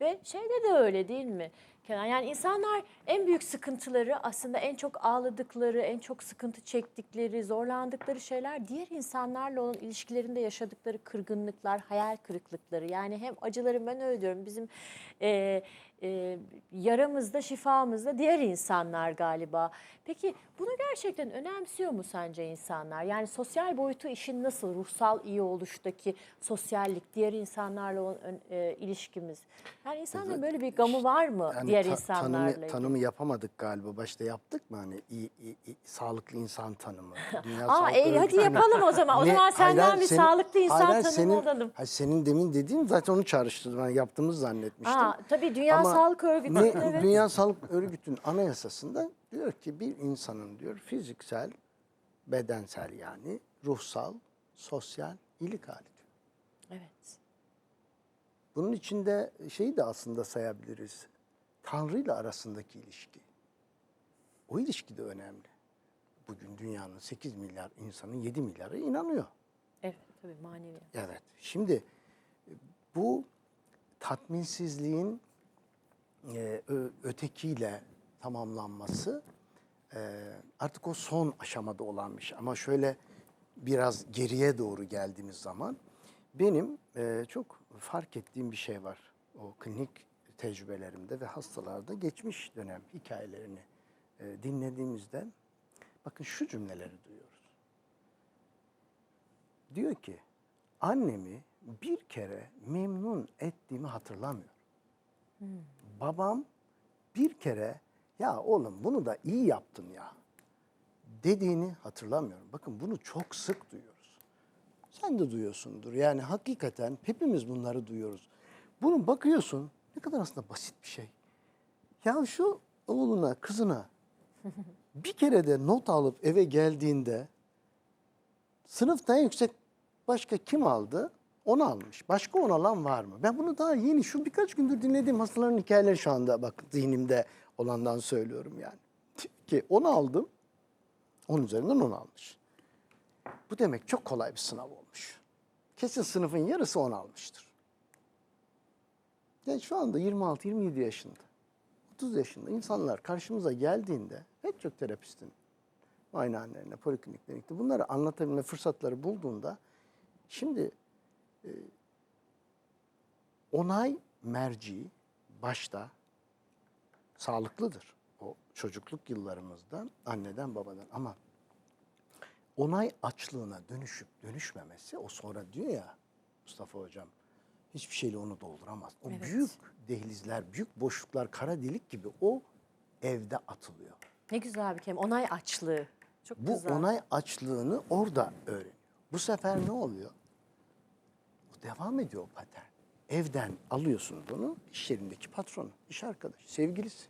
Ve şeyde de öyle değil mi? Kenan yani insanlar en büyük sıkıntıları aslında en çok ağladıkları, en çok sıkıntı çektikleri, zorlandıkları şeyler diğer insanlarla olan ilişkilerinde yaşadıkları kırgınlıklar, hayal kırıklıkları. Yani hem acıları ben öyle diyorum bizim e, e, yaramızda, şifamızda diğer insanlar galiba. Peki bunu gerçekten önemsiyor mu sence insanlar? Yani sosyal boyutu işin nasıl? Ruhsal iyi oluştaki sosyallik, diğer insanlarla olan e, ilişkimiz. Yani insanların böyle bir gamı var mı Yani diğer ta- insanlarla tanımı, tanımı yapamadık galiba. Başta yaptık mı hani iyi, iyi- iyi- sağlıklı insan tanımı. Dünya Aa, e, hadi Örgütü'nün- yapalım o zaman. O Ne- zaman senden hayır, bir senin- sağlıklı insan hayır, tanımı senin, alalım. hayır, senin demin dediğin zaten onu çağrıştırdı. Ben yaptığımızı zannetmiştim. Aa, tabii Dünya Ama Sağlık Örgütü. ne- evet. Dünya Sağlık Örgütü'nün anayasasında diyor ki bir insanın diyor fiziksel, bedensel yani ruhsal, sosyal iyilik hali diyor. Evet. Bunun içinde şeyi de aslında sayabiliriz. Tanrı ile arasındaki ilişki. O ilişki de önemli. Bugün dünyanın 8 milyar insanın 7 milyarı inanıyor. Evet, tabii manevi. Evet. Şimdi e, bu tatminsizliğin e, ötekiyle tamamlanması e, artık o son aşamada olan bir şey. Ama şöyle biraz geriye doğru geldiğimiz zaman benim e, çok fark ettiğim bir şey var. O klinik tecrübelerimde ve hastalarda geçmiş dönem hikayelerini e, dinlediğimizde bakın şu cümleleri duyuyoruz. Diyor ki annemi bir kere memnun ettiğimi hatırlamıyorum. Babam bir kere ya oğlum bunu da iyi yaptın ya dediğini hatırlamıyorum. Bakın bunu çok sık duyuyoruz. Sen de duyuyorsundur. Yani hakikaten hepimiz bunları duyuyoruz. Bunun bakıyorsun kadar aslında basit bir şey. Ya şu oğluna, kızına bir kere de not alıp eve geldiğinde sınıfta en yüksek başka kim aldı? Onu almış. Başka onu alan var mı? Ben bunu daha yeni şu birkaç gündür dinlediğim hastaların hikayeleri şu anda bak zihnimde olandan söylüyorum yani. Ki onu aldım. Onun üzerinden onu almış. Bu demek çok kolay bir sınav olmuş. Kesin sınıfın yarısı onu almıştır. Yani şu anda 26-27 yaşında, 30 yaşında insanlar karşımıza geldiğinde pek çok terapistin muayenehanelerine, polikliniklerine bunları anlatabilme fırsatları bulduğunda şimdi e, onay merci başta sağlıklıdır. O çocukluk yıllarımızda anneden babadan ama onay açlığına dönüşüp dönüşmemesi o sonra diyor ya Mustafa hocam hiçbir şeyle onu dolduramaz. O Evet. büyük dehlizler, büyük boşluklar, kara delik gibi o evde atılıyor. Ne güzel bir kelime. Onay açlığı. Çok Bu güzel. onay açlığını orada öğreniyor. Bu sefer ne oluyor? O devam ediyor o patern. Evden alıyorsun bunu, iş yerindeki patronu, iş arkadaşı, sevgilisi,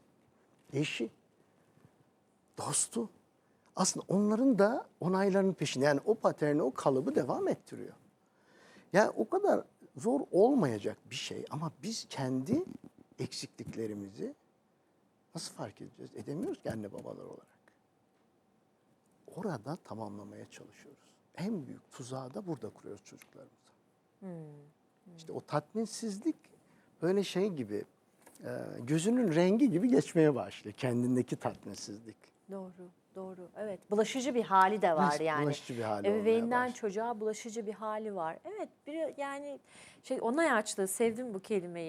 eşi, dostu. Aslında onların da onaylarının peşinde. Yani o paterni, o kalıbı devam ettiriyor. Yani o kadar zor olmayacak bir şey ama biz kendi eksikliklerimizi nasıl fark edeceğiz? Edemiyoruz ki anne babalar olarak orada tamamlamaya çalışıyoruz. En büyük tuzağı da burada kuruyoruz çocuklarımıza. İşte o tatminsizlik böyle şey gibi e, gözünün rengi gibi geçmeye başlıyor kendindeki tatminsizlik. Doğru, doğru. Evet, bulaşıcı bir hali de var Bulaş- yani. bulaşıcı bir hali Ebeveynden çocuğa bulaşıcı bir hali var. Evet, bir yani şey onay açlığı sevdim bu kelimeyi.